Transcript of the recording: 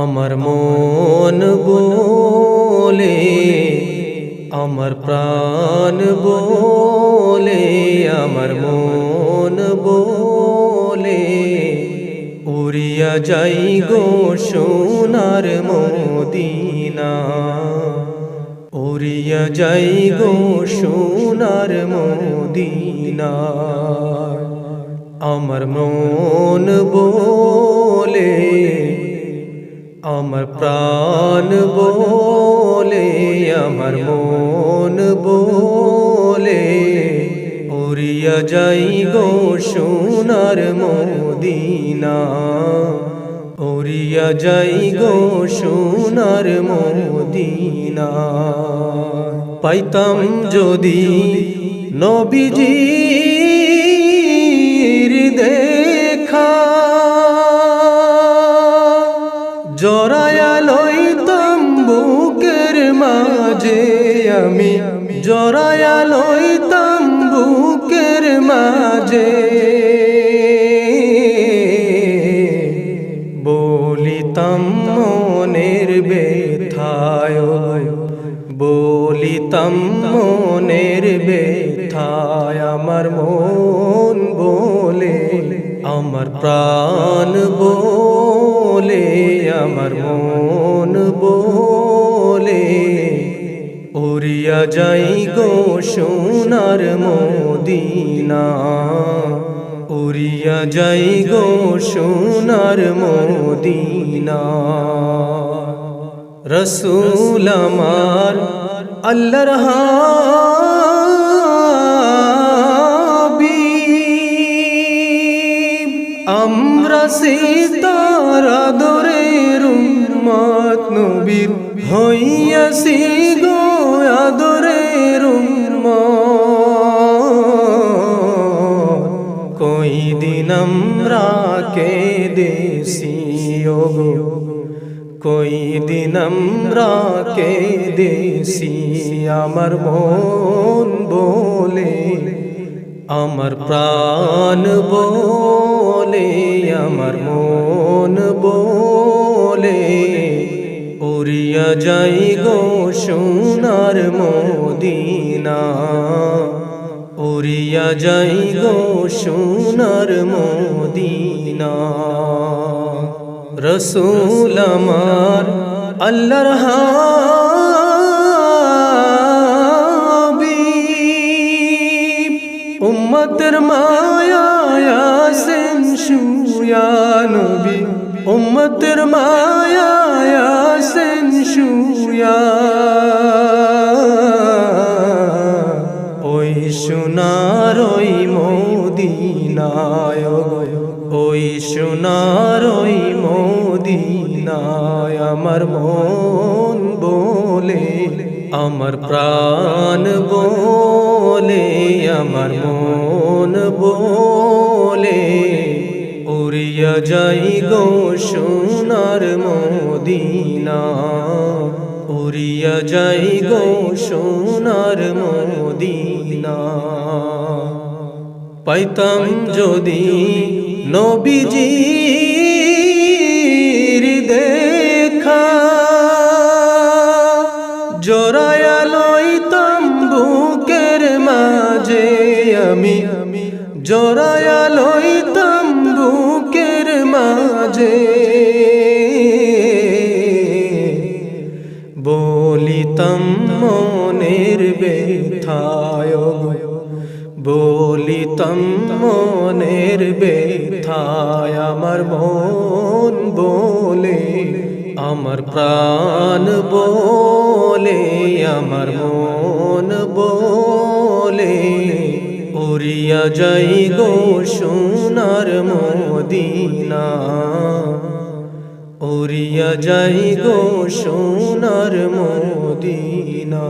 আমার মন বলে আমার প্রাণ বলে আমার মন বলে। উড়িয়া যাই গো সোনার মদিনা উড়িয়া যাই গো সোনার মদিনা। আমার মন বলে আমার প্রাণ বলে, আমার মন বলে। উড়িয়া যাই গো সোনার মদিনা, উড়িয়া যাই গো সোনার মদিনা। পাইতাম যদি নবীজির দেখা জরায়া লইতাম বুকের মাঝে আমি। জরায়া লইতাম বুকের মাঝে। বলিতাম মনের ব্যথায়, বলিতাম মনের ব্যথায় আমার মন বলে, আমার প্রাণ বলে। আমার মন বলে, উড়িয়া যাই গো সোনার মদিনা। উড়িয়া যাই গো সোনার মদিনা। রসুল আমার আল্লাহর নবীর হইয়াছি গো আদরের কই দিন আমরা কে দেশি গো কই দিন আমরা কে দেশি আমার মন বলে, আমার প্রাণ বলে, আমার মন বলে। উড়িয়া যাই গো সোনার মদিনা। উড়িয়া যাই গো সোনার মদিনা। রসুল আমার আল্লাহর হাবিব, উম্মতের মায়া সেন শুয়া নবী। উম্মতের মায়া সেন শুয়া। ওই সোনার ওই মদিনায় ওই সোনার ওই মদিনায় আমার মন বলে, আমার প্রাণ বলে, আমার মন বলে। উড়িয়া যাই গো সোনার মদিনা। উড়িয়া যাই গো সোনার মদিনা। পাইতাম যদি নবীজির দেখা জোরায়া লইতাম বুকের মাঝে আমি। জোরায়া লইতাম মাঝে বলিতাম মনের ব্যথায় বলিতাম মনের ব্যথায় আমার মন বলে, আমার প্রাণ বলে, আমার মন বলে। উড়িয়া যাই গো সোনার মদিনা। উড়িয়া যাই গো সোনার মদিনা।